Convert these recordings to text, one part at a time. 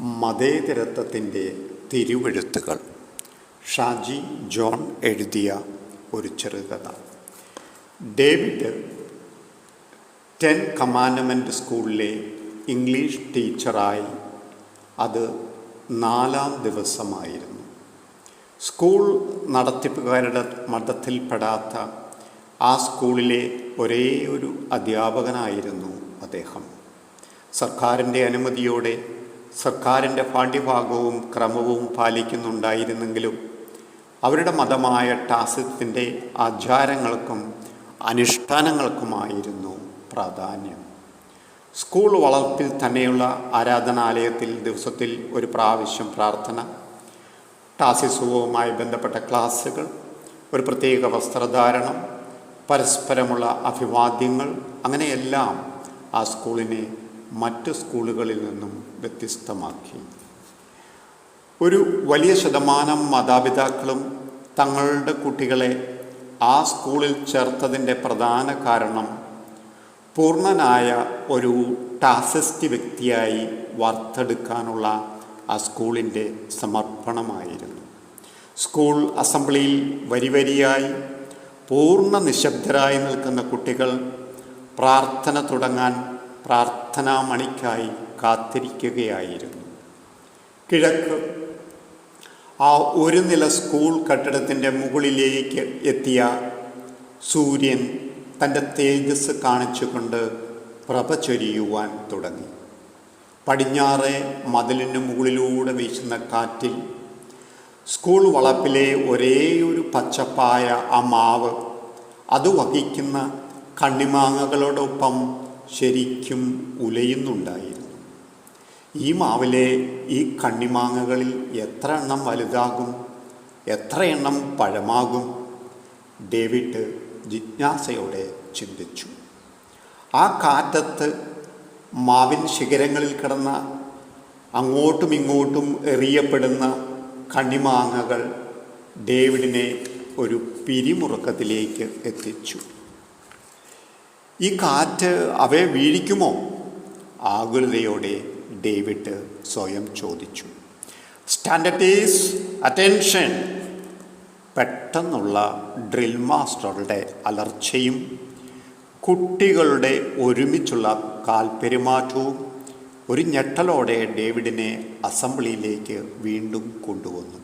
മതേതരത്വത്തിന്റെ തിരുവെഴുത്തുകൾ. Shaji John എഴുതിയ ഒരു ചെറുകഥ. ഡേവിഡ് ടെൻ കമാൻഡ്മെന്റ് സ്കൂളിലെ ഇംഗ്ലീഷ് ടീച്ചറായി അത് നാലാം ദിവസമായിരുന്നു. സ്കൂൾ നടത്തിപ്പുകാരുടെ മതത്തിൽപ്പെടാത്ത ആ സ്കൂളിലെ ഒരേ ഒരു അധ്യാപകനായിരുന്നു അദ്ദേഹം. സർക്കാരിന്റെ അനുമതിയോടെ സർക്കാരിന്റെ പാഠ്യഭാഗവും ക്രമവും പാലിക്കുന്നുണ്ടായിരുന്നെങ്കിലും അവരുടെ മതമായ ടാസിത്തിന്റെ ആചാരങ്ങൾക്കും അനുഷ്ഠാനങ്ങൾക്കുമായിരുന്നു പ്രാധാന്യം. സ്കൂൾ വളർപ്പിൽ തന്നെയുള്ള ആരാധനാലയത്തിൽ ദിവസത്തിൽ ഒരു പ്രാവശ്യം പ്രാർത്ഥന ടാസിസുവുമായി ബന്ധപ്പെട്ട ക്ലാസ്സുകൾ ഒരു പ്രത്യേക വസ്ത്രധാരണം പരസ്പരമുള്ള അഭിവാദ്യങ്ങൾ അങ്ങനെയെല്ലാം ആ സ്കൂളിനെ മറ്റ് സ്കൂളുകളിൽ നിന്നും വ്യത്യസ്തമാക്കി. ഒരു വലിയ ശതമാനം മാതാപിതാക്കളും തങ്ങളുടെ കുട്ടികളെ ആ സ്കൂളിൽ ചേർത്തതിന്റെ പ്രധാന കാരണം പൂർണനായ ഒരു ടാസിസ്റ്റ് വ്യക്തിയായി വാർത്തെടുക്കാനുള്ള ആ സ്കൂളിന്റെ സമർപ്പണമായിരുന്നു. സ്കൂൾ അസംബ്ലിയിൽ വരി വരിയായി പൂർണ നിശബ്ദരായി നിൽക്കുന്ന കുട്ടികൾ പ്രാർത്ഥന തുടങ്ങാൻ പ്രാർത്ഥനാ മണിക്കായി കാത്തിരിക്കുകയായിരുന്നു. കിഴക്ക് ആ ഒരു നില സ്കൂൾ കെട്ടിടത്തിന്റെ മുകളിലേക്ക് എത്തിയ സൂര്യൻ തന്റെ തേജസ് കാണിച്ചുകൊണ്ട് പ്രഭ ചൊരിയുവാൻ തുടങ്ങി. പടിഞ്ഞാറെ മതിലിന് മുകളിലൂടെ വീശുന്ന കാറ്റിൽ സ്കൂൾ വളപ്പിലെ ഒരേ ഒരു പച്ചപ്പായ ആ മാവ് അത് വഹിക്കുന്ന കണ്ണിമാങ്ങകളോടൊപ്പം ശരിക്കും ഉലയുന്നുണ്ടായിരുന്നു. ഈ മാവിലെ ഈ കണ്ണിമാങ്ങകളിൽ എത്ര എണ്ണം വലുതാകും? എത്ര എണ്ണം പഴമാകും? ഡേവിഡ് ജിജ്ഞാസയോടെ ചിന്തിച്ചു. ആ കാറ്റത്ത് മാവിൻ ശിഖരങ്ങളിൽ കിടന്ന അങ്ങോട്ടും ഇങ്ങോട്ടും എറിയപ്പെടുന്ന കണ്ണിമാങ്ങകൾ ഡേവിഡിനെ ഒരു പിരിമുറുക്കത്തിലേക്ക് എത്തിച്ചു. ഈ കാറ്റ് അവയെ വീഴിക്കുമോ? ആകുലതയോടെ ഡേവിഡ് സ്വയം ചോദിച്ചു. സ്റ്റാൻഡർഡീസ് അറ്റൻഷൻ. പെട്ടെന്നുള്ള ഡ്രിൽ മാസ്റ്ററുടെ അലർച്ചയും കുട്ടികളുടെ ഒരുമിച്ചുള്ള കാൽപെരുമാറ്റവും ഒരു ഞെട്ടലോടെ ഡേവിഡിനെ അസംബ്ലിയിലേക്ക് വീണ്ടും കൊണ്ടുവന്നു.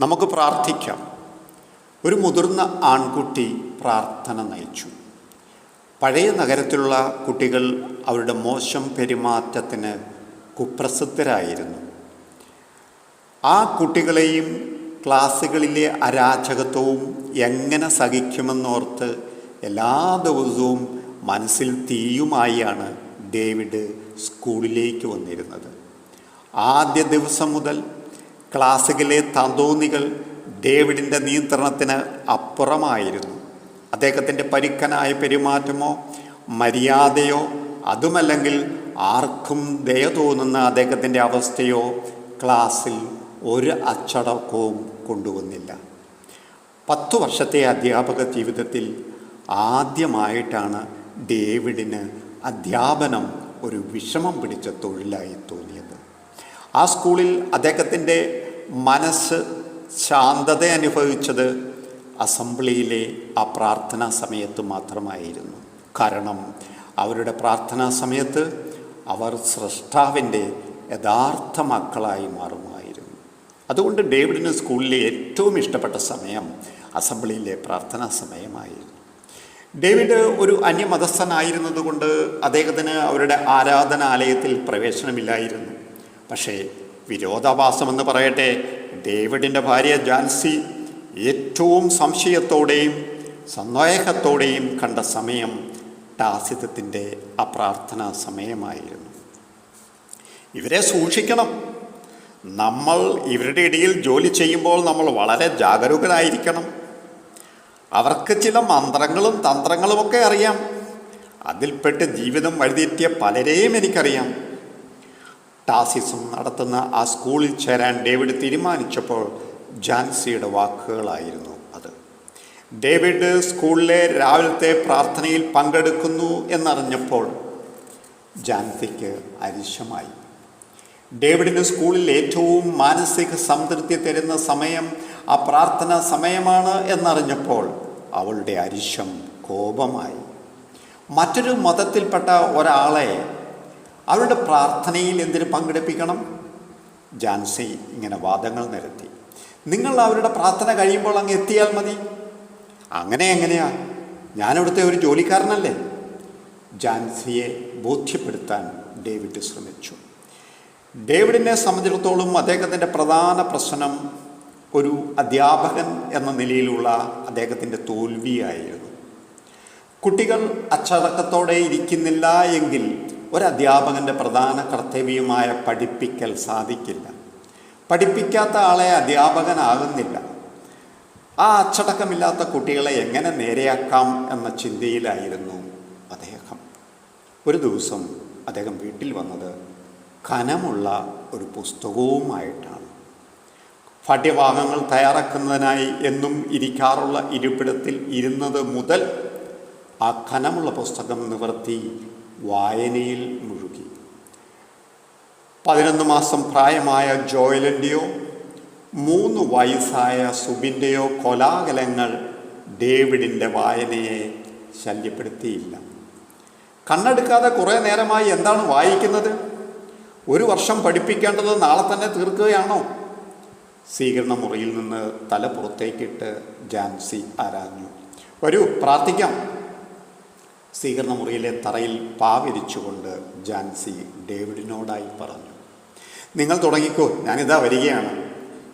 നമുക്ക് പ്രാർത്ഥിക്കാം. ഒരു മുതിർന്ന ആൺകുട്ടി പ്രാർത്ഥന നയിച്ചു. പഴയ നഗരത്തിലുള്ള കുട്ടികൾ അവരുടെ മോശം പെരുമാറ്റത്തിന് കുപ്രസിദ്ധരായിരുന്നു. ആ കുട്ടികളെയും ക്ലാസ്സുകളിലെ അരാജകത്വവും എങ്ങനെ സഹിക്കുമെന്നോർത്ത് എല്ലാ ദിവസവും മനസ്സിൽ തീയുമായാണ് ഡേവിഡ് സ്കൂളിലേക്ക് വന്നിരുന്നത്. ആദ്യ ദിവസം മുതൽ ക്ലാസ്സുകളിലെ തന്തോന്നികൾ ഡേവിഡിന്റെ നിയന്ത്രണത്തിന് അപ്പുറമായിരുന്നു. അദ്ദേഹത്തിന്റെ പരുക്കനായ പെരുമാറ്റമോ മര്യാദയോ അതുമല്ലെങ്കിൽ ആർക്കും ദയ തോന്നുന്ന അദ്ദേഹത്തിന്റെ അവസ്ഥയോ ക്ലാസ്സിൽ ഒരു അച്ചടക്കവും കൊണ്ടുവന്നില്ല. പത്തു വർഷത്തെ അധ്യാപക ജീവിതത്തിൽ ആദ്യമായിട്ടാണ് ഡേവിഡിന് അധ്യാപനം ഒരു വിഷമം പിടിച്ച തൊഴിലായി തോന്നിയത്. ആ സ്കൂളിൽ അദ്ദേഹത്തിന്റെ മനസ്സ് ശാന്തത അനുഭവിച്ചത് അസംബ്ലിയിലെ ആ പ്രാർത്ഥനാ സമയത്ത് മാത്രമായിരുന്നു. കാരണം അവരുടെ പ്രാർത്ഥനാ സമയത്ത് അവർ സൃഷ്ടാവിന്റെ യഥാർത്ഥ മക്കളായി മാറുമായിരുന്നു. അതുകൊണ്ട് ഡേവിഡിന് സ്കൂളിലെ ഏറ്റവും ഇഷ്ടപ്പെട്ട സമയം അസംബ്ലിയിലെ പ്രാർത്ഥനാ സമയമായിരുന്നു. ഡേവിഡ് ഒരു അന്യമതസ്ഥനായിരുന്നതുകൊണ്ട് അദ്ദേഹത്തിന് അവരുടെ ആരാധനാലയത്തിൽ പ്രവേശനമില്ലായിരുന്നു. പക്ഷേ വിരോധാഭാസമെന്ന് പറയട്ടെ ഡേവിഡിന്റെ ഭാര്യ ജാൻസി ഏറ്റവും സംശയത്തോടെയും സന്ദേഹത്തോടെയും കണ്ട സമയം ടാസിതത്തിന്റെ അപ്രാർത്ഥന പ്രാർത്ഥനാ സമയമായിരുന്നു. ഇവരെ സൂക്ഷിക്കണം. നമ്മൾ ഇവരുടെ ഇടയിൽ ജോലി ചെയ്യുമ്പോൾ നമ്മൾ വളരെ ജാഗരൂകരായിരിക്കണം. അവർക്ക് ചില മന്ത്രങ്ങളും തന്ത്രങ്ങളുമൊക്കെ അറിയാം. അതിൽപ്പെട്ട് ജീവിതം വഴിതെറ്റിയ പലരെയും എനിക്കറിയാം. ടാസിസും നടത്തുന്ന ആ സ്കൂളിൽ ചേരാൻ ഡേവിഡ് തീരുമാനിച്ചപ്പോൾ ജാൻസിയുടെ വാക്കുകളായിരുന്നു അത്. ഡേവിഡ് സ്കൂളിലെ രാവിലത്തെ പ്രാർത്ഥനയിൽ പങ്കെടുക്കുന്നു എന്നറിഞ്ഞപ്പോൾ ജാൻസിക്ക് അരിശമായി. ഡേവിഡിന് സ്കൂളിൽ ഏറ്റവും മാനസിക സംതൃപ്തി തരുന്ന സമയം ആ പ്രാർത്ഥന സമയമാണ് എന്നറിഞ്ഞപ്പോൾ അവളുടെ അരിശം കോപമായി. മറ്റൊരു മതത്തിൽപ്പെട്ട ഒരാളെ അവരുടെ പ്രാർത്ഥനയിൽ എന്തിനു പങ്കെടുപ്പിക്കണം? ജാൻസി ഇങ്ങനെ വാദങ്ങൾ നിരത്തി. നിങ്ങൾ അവരുടെ പ്രാർത്ഥന കഴിയുമ്പോൾ അങ്ങ് എത്തിയാൽ മതി. അങ്ങനെ എങ്ങനെയാ? ഞാനിവിടുത്തെ ഒരു ജോലിക്കാരനല്ലേ. ജാൻസിയെ ബോധ്യപ്പെടുത്താൻ ഡേവിഡ് ശ്രമിച്ചു. ഡേവിഡിനെ സംബന്ധിച്ചിടത്തോളം അദ്ദേഹത്തിന്റെ പ്രധാന പ്രശ്നം ഒരു അധ്യാപകൻ എന്ന നിലയിലുള്ള അദ്ദേഹത്തിന്റെ തോൽവിയായിരുന്നു. കുട്ടികൾ അച്ചടക്കത്തോടെ ഇരിക്കുന്നില്ല എങ്കിൽ ഒരു അധ്യാപകന്റെ പ്രധാന കർത്തവ്യമായ പഠിപ്പിക്കൽ സാധിക്കില്ല. പഠിപ്പിക്കാത്ത ആളെ അധ്യാപകനാകുന്നില്ല. ആ അച്ചടക്കമില്ലാത്ത കുട്ടികളെ എങ്ങനെ നേരെയാക്കാം എന്ന ചിന്തയിലായിരുന്നു അദ്ദേഹം. ഒരു ദിവസം അദ്ദേഹം വീട്ടിൽ വന്നത് കനമുള്ള ഒരു പുസ്തകവുമായിട്ടാണ്. പാഠ്യഭാഗങ്ങൾ തയ്യാറാക്കുന്നതിനായി എന്നും ഇരിക്കാറുള്ള ഇരിപ്പിടത്തിൽ ഇരുന്നത് മുതൽ ആ കനമുള്ള പുസ്തകം നിവർത്തി വായനയിൽ മുഴുകി. പതിനൊന്ന് മാസം പ്രായമായ ജോയലിന്റെയോ മൂന്ന് വയസ്സായ സുബിന്റെയോ കൊലാകലങ്ങൾ ഡേവിഡിന്റെ വായനയെ ശല്യപ്പെടുത്തിയില്ല. കണ്ണെടുക്കാതെ കുറേ നേരമായി എന്താണ് വായിക്കുന്നത്? ഒരു വർഷം പഠിപ്പിക്കേണ്ടത് നാളെ തന്നെ തീർക്കുകയാണോ? സ്വീകരണ മുറിയിൽ നിന്ന് തല പുറത്തേക്കിട്ട് ജാൻസി ആരാഞ്ഞു. വരൂ പ്രാർത്ഥിക്കാം. സ്വീകരണ മുറിയിലെ തറയിൽ പാവിരിച്ചുകൊണ്ട് ജാൻസി ഡേവിഡിനോടായി പറഞ്ഞു. നിങ്ങൾ തുടങ്ങിക്കോ. ഞാനിതാ വരികയാണ്.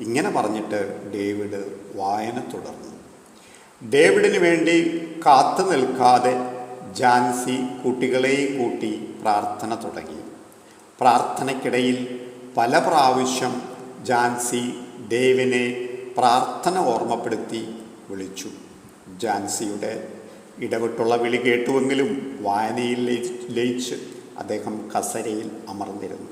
ഇങ്ങനെ പറഞ്ഞിട്ട് ഡേവിഡ് വായന തുടർന്നു. ഡേവിഡിന് വേണ്ടി കാത്തു നിൽക്കാതെ ജാൻസി കുട്ടികളെയും കൂട്ടി പ്രാർത്ഥന തുടങ്ങി. പ്രാർത്ഥനയ്ക്കിടയിൽ പല പ്രാവശ്യം ജാൻസി ദേവിനെ പ്രാർത്ഥന ഓർമ്മപ്പെടുത്തി വിളിച്ചു. ജാൻസിയുടെ ഇടവിട്ടുള്ള വിളി കേട്ടുവെങ്കിലും വായനയിൽ ലയിച്ച് അദ്ദേഹം കസരയിൽ അമർന്നിരുന്നു.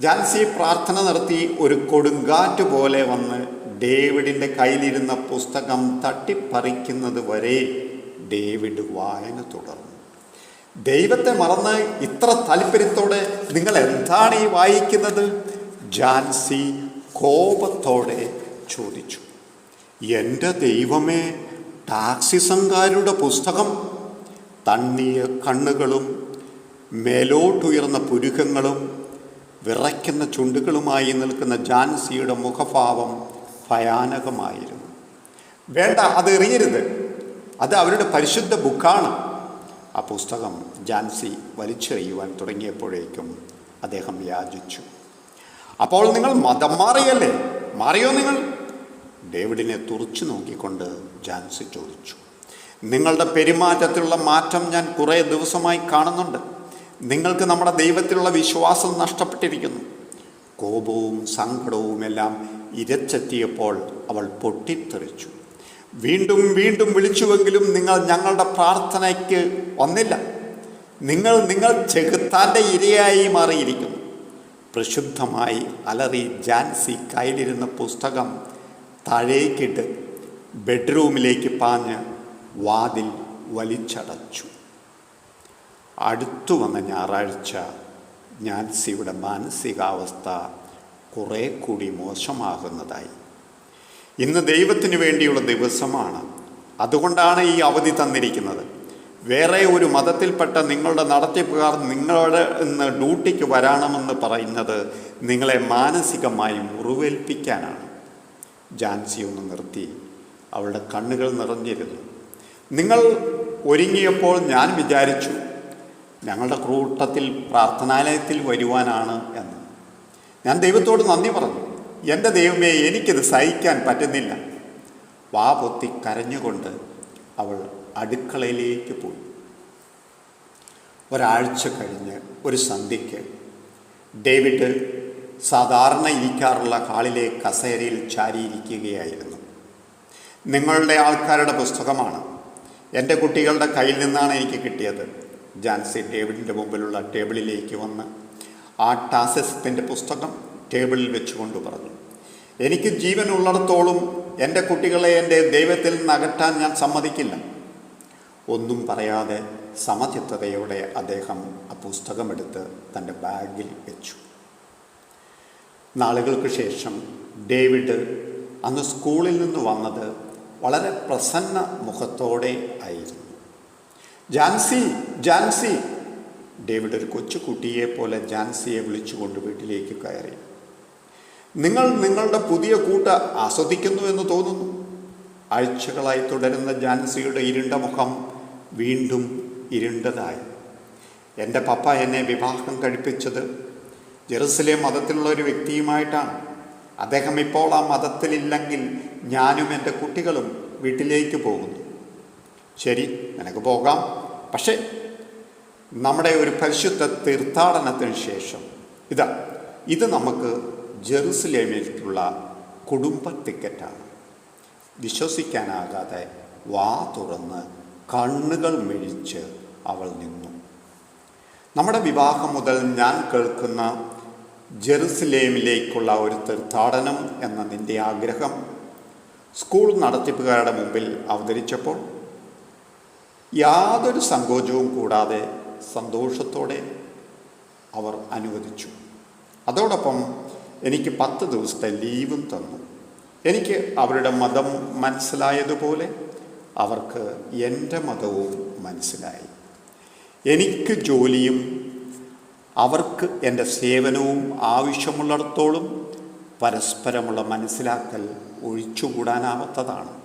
ജാൻസി പ്രാർത്ഥന നടത്തി ഒരു കൊടുങ്കാറ്റ് പോലെ വന്ന് ഡേവിഡിന്റെ കയ്യിലിരുന്ന പുസ്തകം തട്ടിപ്പറിക്കുന്നത് വരെ ഡേവിഡ് വായന തുടർന്നു. ദൈവത്തെ മറന്ന് ഇത്ര താല്പര്യത്തോടെ നിങ്ങൾ എന്താണ് ഈ വായിക്കുന്നത്? ജാൻസി കോപത്തോടെ ചോദിച്ചു. എന്റെ ദൈവമേ ടാക്സിസംകാരുടെ പുസ്തകം തണ്ണിയ കണ്ണുകളും മേലോട്ടുയർന്ന പുരുകങ്ങളും വിറയ്ക്കുന്ന ചുണ്ടുകളുമായി നിൽക്കുന്ന ജാൻസിയുടെ മുഖഭാവം ഭയാനകമായിരുന്നു. വേണ്ട അത് എറിയരുത്. അത് അവരുടെ പരിശുദ്ധ ബുക്കാണ്. ആ പുസ്തകം ജാൻസി വലിച്ചെറിയുവാൻ തുടങ്ങിയപ്പോഴേക്കും അദ്ദേഹം യാചിച്ചു. അപ്പോൾ നിങ്ങൾ മതം മാറിയല്ലേ? മാറിയോ നിങ്ങൾ? ഡേവിഡിനെ തുറച്ചു നോക്കിക്കൊണ്ട് ജാൻസി ചോദിച്ചു. നിങ്ങളുടെ പെരുമാറ്റത്തിലുള്ള മാറ്റം ഞാൻ കുറേ ദിവസമായി കാണുന്നുണ്ട്. നിങ്ങൾക്ക് നമ്മുടെ ദൈവത്തിലുള്ള വിശ്വാസം നഷ്ടപ്പെട്ടിരിക്കുന്നു. കോപവും സങ്കടവും എല്ലാം ഇരച്ചെത്തിയപ്പോൾ അവൾ പൊട്ടിത്തെറിച്ചു. വീണ്ടും വീണ്ടും വിളിച്ചുവെങ്കിലും നിങ്ങൾ ഞങ്ങളുടെ പ്രാർത്ഥനയ്ക്ക് വന്നില്ല. നിങ്ങൾ നിങ്ങൾ ചെകുത്താന്റെ ഇരയായി മാറിയിരിക്കുന്നു. പ്രക്ഷുബ്ധമായി അലറി ജാൻസി കയ്യിലിരുന്ന പുസ്തകം താഴേക്കിട്ട് ബെഡ്റൂമിലേക്ക് പാഞ്ഞ് വാതിൽ വലിച്ചടച്ചു. അടുത്തു വന്ന ഞായറാഴ്ച നാൻസിയുടെ മാനസികാവസ്ഥ കുറേ കൂടി മോശമാകുന്നതായി. ഇന്ന് ദൈവത്തിന് വേണ്ടിയുള്ള ദിവസമാണ്. അതുകൊണ്ടാണ് ഈ അവധി തന്നിരിക്കുന്നത്. വേറെ ഒരു മതത്തിൽപ്പെട്ട നിങ്ങളുടെ നടത്തിപ്പുകാർ നിങ്ങളുടെ ഇന്ന് ഡ്യൂട്ടിക്ക് വരാണമെന്ന് പറയുന്നത് നിങ്ങളെ മാനസികമായി മുറിവേൽപ്പിക്കാനാണ്. ജാൻസി ഒന്ന് നിർത്തി. അവളുടെ കണ്ണുകൾ നിറഞ്ഞിരുന്നു. നിങ്ങൾ ഒരുങ്ങിയപ്പോൾ ഞാൻ വിചാരിച്ചു ഞങ്ങളുടെ കൂട്ടത്തിൽ പ്രാർത്ഥനാലയത്തിൽ വരുവാനാണ് എന്ന്. ഞാൻ ദൈവത്തോട് നന്ദി പറഞ്ഞു. എന്റെ ദൈവമേ എനിക്കിത് സഹിക്കാൻ പറ്റുന്നില്ല. വാ പൊത്തി കരഞ്ഞുകൊണ്ട് അവൾ അടുക്കളയിലേക്ക് പോയി. ഒരാഴ്ച കഴിഞ്ഞ് ഒരു സന്ധ്യയ്ക്ക് ഡേവിഡ് സാധാരണ ഇരിക്കാറുള്ള ഹാളിലെ കസേരയിൽ ചാരിയിരിക്കുകയായിരുന്നു. നിങ്ങളുടെ ആൾക്കാരുടെ പുസ്തകമാണ്. എന്റെ കുട്ടികളുടെ കയ്യിൽ നിന്നാണ് എനിക്ക് കിട്ടിയത്. ജാൻസി ഡേവിഡിന്റെ മുമ്പിലുള്ള ടേബിളിലേക്ക് വന്ന് ആ ടാസസിന്റെ പുസ്തകം ടേബിളിൽ വെച്ചുകൊണ്ട് പറഞ്ഞു എനിക്ക് ജീവൻ ഉള്ളിടത്തോളം എന്റെ കുട്ടികളെ എന്റെ ദൈവത്തിൽ നിന്ന് ഞാൻ സമ്മതിക്കില്ല. ഒന്നും പറയാതെ സമചിത്തതയോടെ അദ്ദേഹം ആ പുസ്തകമെടുത്ത് തന്റെ ബാഗിൽ വെച്ചു. നാളുകൾക്ക് ശേഷം ഡേവിഡ് അന്ന് സ്കൂളിൽ നിന്ന് വന്നത് വളരെ പ്രസന്ന മുഖത്തോടെ ആയിരുന്നു. ജാൻസി ജാൻസി. ഡേവിഡ് ഒരു കൊച്ചുകുട്ടിയെ പോലെ ജാൻസിയെ വിളിച്ചുകൊണ്ട് വീട്ടിലേക്ക് കയറി. നിങ്ങൾ നിങ്ങളുടെ പുതിയ കൂട്ട് ആസ്വദിക്കുന്നു എന്ന് തോന്നുന്നു. ആഴ്ചകളായി തുടരുന്ന ജാൻസിയുടെ ഇരുണ്ട മുഖം വീണ്ടും ഇരുണ്ടതായി. എന്റെ പപ്പ എന്നെ വിവാഹം കഴിപ്പിച്ചത് ജെറുസലേം മതത്തിലുള്ള ഒരു വ്യക്തിയുമായിട്ടാണ്. അദ്ദേഹം ഇപ്പോൾ ആ മതത്തിലില്ലെങ്കിൽ ഞാനും എന്റെ കുട്ടികളും വീട്ടിലേക്ക് പോകുന്നു. ശരി നിനക്ക് പോകാം. പക്ഷേ നമ്മുടെ ഒരു പരിശുദ്ധ തീർത്ഥാടനത്തിന് ശേഷം ഇതാ ഇത് നമുക്ക് ജെറുസലേമിലേക്കുള്ള കുടുംബ ടിക്കറ്റാണ്. വിശ്വസിക്കാനാകാതെ വാ തുറന്ന് കണ്ണുകൾ മിഴിച്ച് അവൾ നിന്നു. നമ്മുടെ വിവാഹം മുതൽ ഞാൻ കേൾക്കുന്ന ജെറുസലേമിലേക്കുള്ള ഒരു തീർത്ഥാടനം എന്ന നിന്റെ ആഗ്രഹം സ്കൂൾ നടത്തിപ്പുകാരുടെ മുമ്പിൽ അവതരിച്ചപ്പോൾ യാതൊരു സങ്കോചവും കൂടാതെ സന്തോഷത്തോടെ അവർ അനുവദിച്ചു. അതോടൊപ്പം എനിക്ക് പത്ത് ദിവസത്തെ ലീവും തന്നു. എനിക്ക് അവരുടെ മതം മനസ്സിലായതുപോലെ അവർക്ക് എന്റെ മതവും മനസ്സിലായി. എനിക്ക് ജോലിയും അവർക്ക് എന്റെ സേവനവും ആവശ്യമുള്ളിടത്തോളം പരസ്പരമുള്ള മനസ്സിലാക്കൽ ഒഴിച്ചുകൂടാനാവാത്തതാണ്.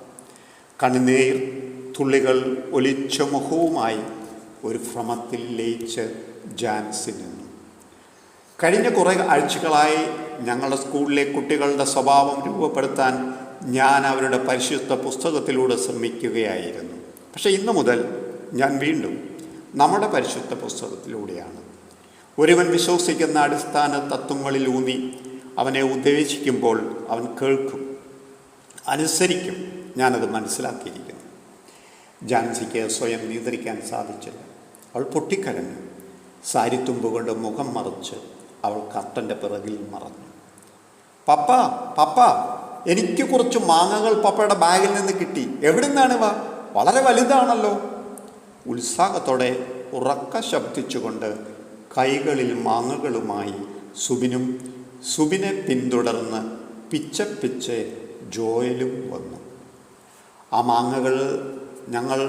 കണ്ണുനീർ തുള്ളികൾ ഒലിച്ച മുഖവുമായി ഒരു ഭ്രമത്തിൽ ലയിച്ച് ജാൻസി നിന്നു. കഴിഞ്ഞ കുറേ ആഴ്ചകളായി ഞങ്ങളുടെ സ്കൂളിലെ കുട്ടികളുടെ സ്വഭാവം രൂപപ്പെടുത്താൻ ഞാൻ അവരുടെ പരിശുദ്ധ പുസ്തകത്തിലൂടെ ശ്രമിക്കുകയായിരുന്നു. പക്ഷേ ഇന്നു മുതൽ ഞാൻ വീണ്ടും നമ്മുടെ പരിശുദ്ധ പുസ്തകത്തിലൂടെയാണ്. ഒരുവൻ വിശ്വസിക്കുന്ന അടിസ്ഥാന തത്വങ്ങളിൽ ഊന്നി അവനെ ഉദ്ദേശിക്കുമ്പോൾ അവൻ കേൾക്കും അനുസരിക്കും. ഞാനത് മനസ്സിലാക്കിയിരിക്കുന്നു. ജാൻസിക്ക് സ്വയം നിയന്ത്രിക്കാൻ സാധിച്ചില്ല. അവൾ പൊട്ടിക്കരഞ്ഞു. സാരിത്തുമ്പ് കൊണ്ട് മുഖം മറച്ച് അവൾ കർട്ടന്റെ പിറകിൽ മറഞ്ഞു. പപ്പ പപ്പ എനിക്ക് കുറച്ച് മാങ്ങകൾ പപ്പയുടെ ബാഗിൽ നിന്ന് കിട്ടി. എവിടെ നിന്നാണ് വളരെ വലുതാണല്ലോ. ഉത്സാഹത്തോടെ ഉറക്ക ശബ്ദിച്ചുകൊണ്ട് കൈകളിൽ മാങ്ങകളുമായി സുബിനും സുബിനെ പിന്തുടർന്ന് പിച്ച പിച്ച് ജോയലും വന്നു. ആ മാങ്ങകൾ ഞങ്ങൾ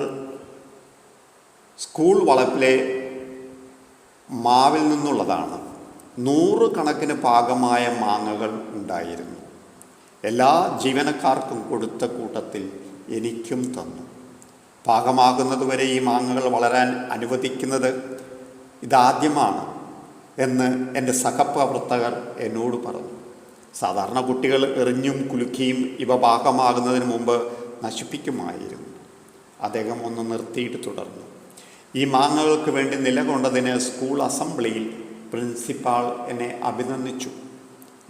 സ്കൂൾ വളപ്പിലെ മാവിൽ നിന്നുള്ളതാണ്. നൂറുകണക്കിന് പാകമായ മാങ്ങകൾ ഉണ്ടായിരുന്നു. എല്ലാ ജീവനക്കാർക്കും കൊടുത്ത കൂട്ടത്തിൽ എനിക്കും തന്നു. പാകമാകുന്നതുവരെ ഈ മാങ്ങകൾ വളരാൻ അനുവദിക്കുന്നത് ഇതാദ്യമാണ് എന്ന് എന്റെ സഹപ്രവർത്തകർ എന്നോട് പറഞ്ഞു. സാധാരണ കുട്ടികൾ എറിഞ്ഞും കുലുക്കിയും ഇവ പാകമാകുന്നതിന് മുമ്പ് നശിപ്പിക്കുമായിരുന്നു. അദ്ദേഹം ഒന്ന് നിർത്തിയിട്ട് തുടർന്നു. ഈ മാങ്ങകൾക്ക് വേണ്ടി നിലകൊണ്ടതിന് സ്കൂൾ അസംബ്ലിയിൽ പ്രിൻസിപ്പാൾ എന്നെ അഭിനന്ദിച്ചു.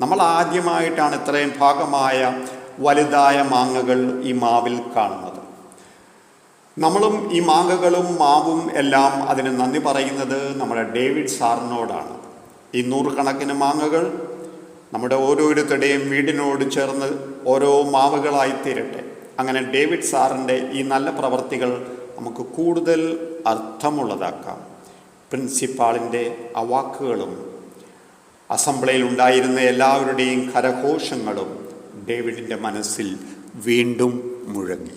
നമ്മൾ ആദ്യമായിട്ടാണ് ഇത്രയും ഭാഗമായ വലുതായ മാങ്ങകൾ ഈ മാവിൽ കാണുന്നത്. നമ്മളും ഈ മാങ്ങകളും മാവും എല്ലാം അതിന് നന്ദി പറയുന്നത് നമ്മുടെ ഡേവിഡ് സാറിനോടാണ്. ഈ നൂറുകണക്കിന് മാങ്ങകൾ നമ്മുടെ ഓരോരുത്തരുടെയും വീടിനോട് ചേർന്ന് ഓരോ മാവുകളായി തീരട്ടെ. അങ്ങനെ ഡേവിഡ് സാറിന്റെ ഈ നല്ല പ്രവർത്തികൾ നമുക്ക് കൂടുതൽ അർത്ഥമുള്ളതാക്കാം. പ്രിൻസിപ്പാളിന്റെ അവാക്കുകളും വാക്കുകളും അസംബ്ലിയിൽ ഉണ്ടായിരുന്ന എല്ലാവരുടെയും കരഘോഷങ്ങളും ഡേവിഡിന്റെ മനസ്സിൽ വീണ്ടും മുഴങ്ങി.